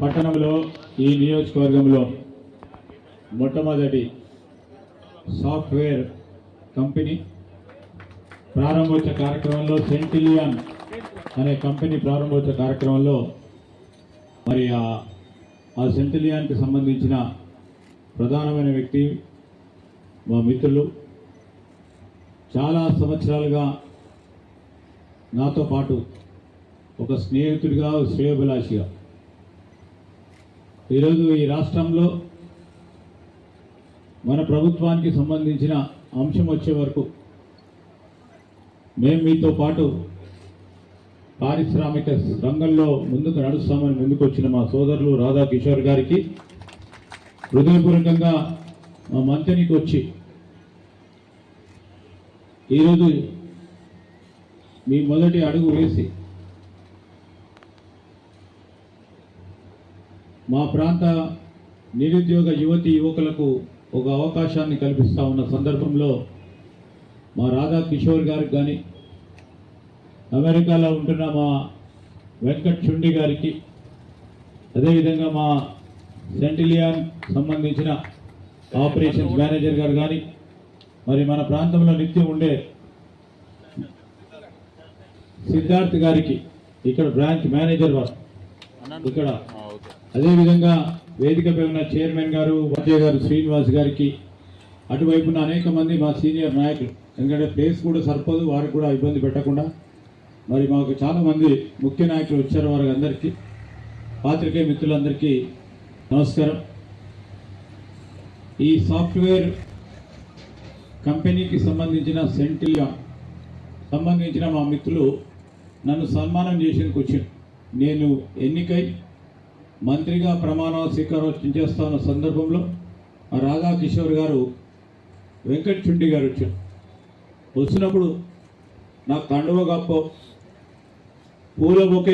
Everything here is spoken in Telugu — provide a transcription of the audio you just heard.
పట్టణంలో ఈ నియోజకవర్గంలో మొట్టమొదటి సాఫ్ట్వేర్ కంపెనీ ప్రారంభోత్సవ కార్యక్రమంలో సెంటిలియన్ అనే కంపెనీ ప్రారంభోత్సవ కార్యక్రమంలో మరి ఆ సెంటిలియాన్కి సంబంధించిన ప్రధానమైన వ్యక్తి మా మిత్రులు చాలా సంవత్సరాలుగా నాతో పాటు ఒక స్నేహితుడిగా శ్రేయోభిలాషిగా ఈరోజు ఈ రాష్ట్రంలో మన ప్రభుత్వానికి సంబంధించిన అంశం వచ్చే వరకు మేము మీతో పాటు పారిశ్రామిక రంగంలో ముందుకు నడుస్తామని ముందుకు వచ్చిన మా సోదరులు రాధా కిషోర్ గారికి హృదయపూర్వకంగా మా మంత్రికి వచ్చి ఈరోజు మీ మొదటి అడుగు వేసి మా ప్రాంత నిరుద్యోగ యువతి యువకులకు ఒక అవకాశాన్ని కల్పిస్తూ ఉన్న సందర్భంలో మా రాధా కిషోర్ గారికి కానీ అమెరికాలో ఉంటున్న మా వెంకట్ చుండి గారికి అదేవిధంగా మా సెంటిలియాన్ సంబంధించిన ఆపరేషన్స్ మేనేజర్ గారు కానీ మరి మన ప్రాంతంలో నిత్యం ఉండే సిద్ధార్థ్ గారికి ఇక్కడ బ్రాంచ్ మేనేజర్ వారు ఇక్కడ అదేవిధంగా వేదికపై ఉన్న చైర్మన్ గారు వాద్య గారు శ్రీనివాస్ గారికి అటువైపున అనేక మంది మా సీనియర్ నాయకులు. ఎందుకంటే ప్లేస్ కూడా సరిపోదు వారికి కూడా ఇబ్బంది పెట్టకుండా. మరి మాకు చాలా మంది ముఖ్య నాయకులు వచ్చారు వారికి అందరికీ పాత్రికేయ మిత్రులందరికీ నమస్కారం. ఈ సాఫ్ట్వేర్ కంపెనీకి సంబంధించిన సెంటిల్గా సంబంధించిన మా మిత్రులు నన్ను సన్మానం చేసేందుకు వచ్చాను నేను ఎన్నికై మంత్రిగా ప్రమాణ స్వీకారం చేస్తున్న సందర్భంలో రాధా కిషోర్ గారు వెంకటచుండి గారు వచ్చారు. వచ్చినప్పుడు నాకు కండువ గప్ప పూల బొకే